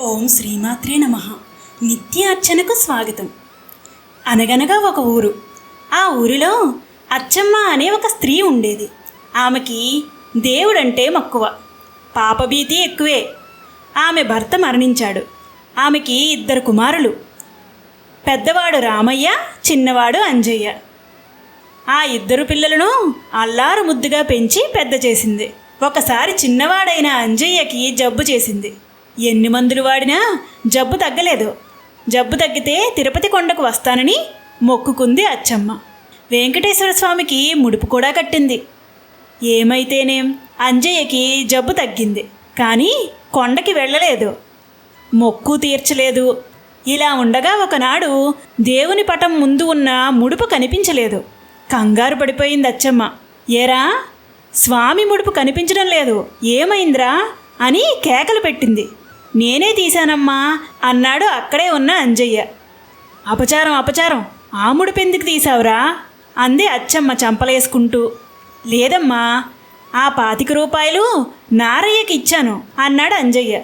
ఓం శ్రీమాత్రే నమ. నిత్య అర్చనకు స్వాగతం. అనగనగా ఒక ఊరు. ఆ ఊరిలో అచ్చమ్మ అనే ఒక స్త్రీ ఉండేది. ఆమెకి దేవుడంటే మక్కువ. పాపభీతి ఎక్కువే. ఆమె భర్త మరణించాడు. ఆమెకి ఇద్దరు కుమారులు. పెద్దవాడు రామయ్య చిన్నవాడు అంజయ్య. ఆ ఇద్దరు పిల్లలను అల్లారు ముద్దుగా పెంచి పెద్ద చేసింది. ఒకసారి చిన్నవాడైన అంజయ్యకి జబ్బు చేసింది. ఎన్ని మందులు వాడినా జబ్బు తగ్గలేదు. జబ్బు తగ్గితే తిరుపతి కొండకు వస్తానని మొక్కుకుంది అచ్చమ్మ. వెంకటేశ్వర స్వామికి ముడుపు కూడా కట్టింది. ఏమైతేనేం అంజయ్యకి జబ్బు తగ్గింది. కానీ కొండకి వెళ్ళలేదు. మొక్కు తీర్చలేదు. ఇలా ఉండగా ఒకనాడు దేవుని పటం ముందు ఉన్న ముడుపు కనిపించలేదు. కంగారు పడిపోయింది అచ్చమ్మ. ఏరా? స్వామి ముడుపు కనిపించడం లేదు. ఏమైందిరా? అని కేకలు పెట్టింది. నేనే తీశానమ్మా అన్నాడు అక్కడే ఉన్న అంజయ్య. అపచారం అపచారం ఆముడు పెందుకు ఎందుకు తీసావురా అంది అచ్చమ్మ చంపలేసుకుంటూ. లేదమ్మా ఆ పాతిక రూపాయలు నారయ్యకి ఇచ్చాను అన్నాడు అంజయ్య.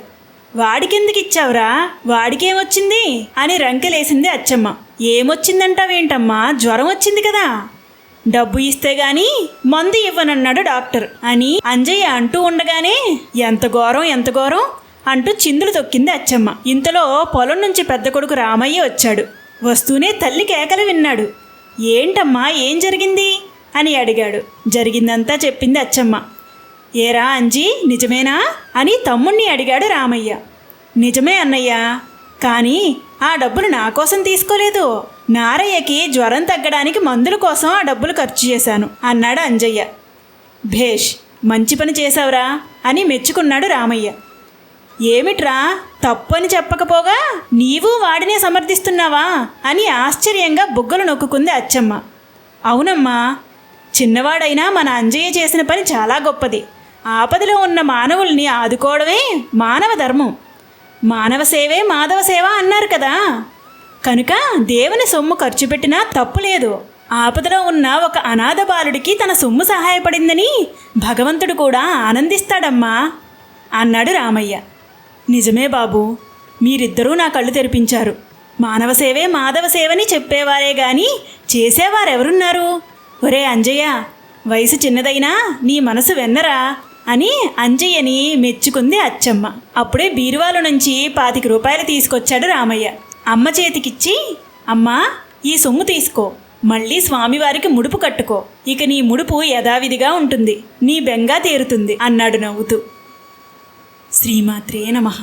వాడికెందుకు ఇచ్చావురా? వాడికేమొచ్చింది అని రంకెలేసింది అచ్చమ్మ. ఏమొచ్చిందంటావేంటమ్మా? జ్వరం వచ్చింది కదా. డబ్బు ఇస్తే గాని మందు ఇవ్వనన్నాడు డాక్టర్. అని అంజయ్య అంటూ ఉండగానే ఎంత ఘోరం ఎంత ఘోరం? అంటూ చిందులు తొక్కింది అచ్చమ్మ. ఇంతలో పొలం నుంచి పెద్ద కొడుకు రామయ్య వచ్చాడు. వస్తూనే తల్లి కేకలు విన్నాడు. ఏంటమ్మా ఏం జరిగింది? అని అడిగాడు. జరిగిందంతా చెప్పింది అచ్చమ్మ. ఏరా అంజీ నిజమేనా? అని తమ్ముణ్ణి అడిగాడు రామయ్య. నిజమే అన్నయ్య కానీ ఆ డబ్బులు నా కోసం తీసుకోలేదు. నారయ్యకి జ్వరం తగ్గడానికి మందుల కోసం ఆ డబ్బులు ఖర్చు చేశాను అన్నాడు అంజయ్య. భేష్ మంచి పని చేశావురా అని మెచ్చుకున్నాడు రామయ్య. ఏమిట్రా? తప్పు అని చెప్పకపోగా? నీవు వాడినే సమర్థిస్తున్నావా? అని ఆశ్చర్యంగా బుగ్గలు నొక్కుంది అచ్చమ్మ. అవునమ్మా చిన్నవాడైనా మన అంజయ్య చేసిన పని చాలా గొప్పది. ఆపదలో ఉన్న మానవుల్ని ఆదుకోవడమే మానవ ధర్మం. మానవ సేవే మాధవ సేవ అన్నారు కదా. కనుక దేవుని సొమ్ము ఖర్చు పెట్టినా తప్పు లేదు. ఆపదలో ఉన్న ఒక అనాథ బాలుడికి తన సొమ్ము సహాయపడిందని భగవంతుడు కూడా ఆనందిస్తాడమ్మా అన్నాడు రామయ్య. నిజమే బాబు. మీరిద్దరూ నా కళ్ళు తెరిపించారు. మానవ సేవే మాధవ సేవని చెప్పేవారే గాని చేసేవారెవరున్నారు? ఒరే అంజయ్య వయసు చిన్నదైనా నీ మనసు వెన్నరా అని అంజయ్యని మెచ్చుకుంది అచ్చమ్మ. అప్పుడే బీరువాల నుంచి పాతిక రూపాయలు తీసుకొచ్చాడు రామయ్య. అమ్మ చేతికిచ్చి అమ్మా ఈ సొమ్ము తీసుకో. మళ్ళీ స్వామివారికి ముడుపు కట్టుకో. ఇక నీ ముడుపు యథావిధిగా ఉంటుంది. నీ బెంగా తీరుతుంది అన్నాడు నవ్వుతూ. శ్రీమాత్రే నమః.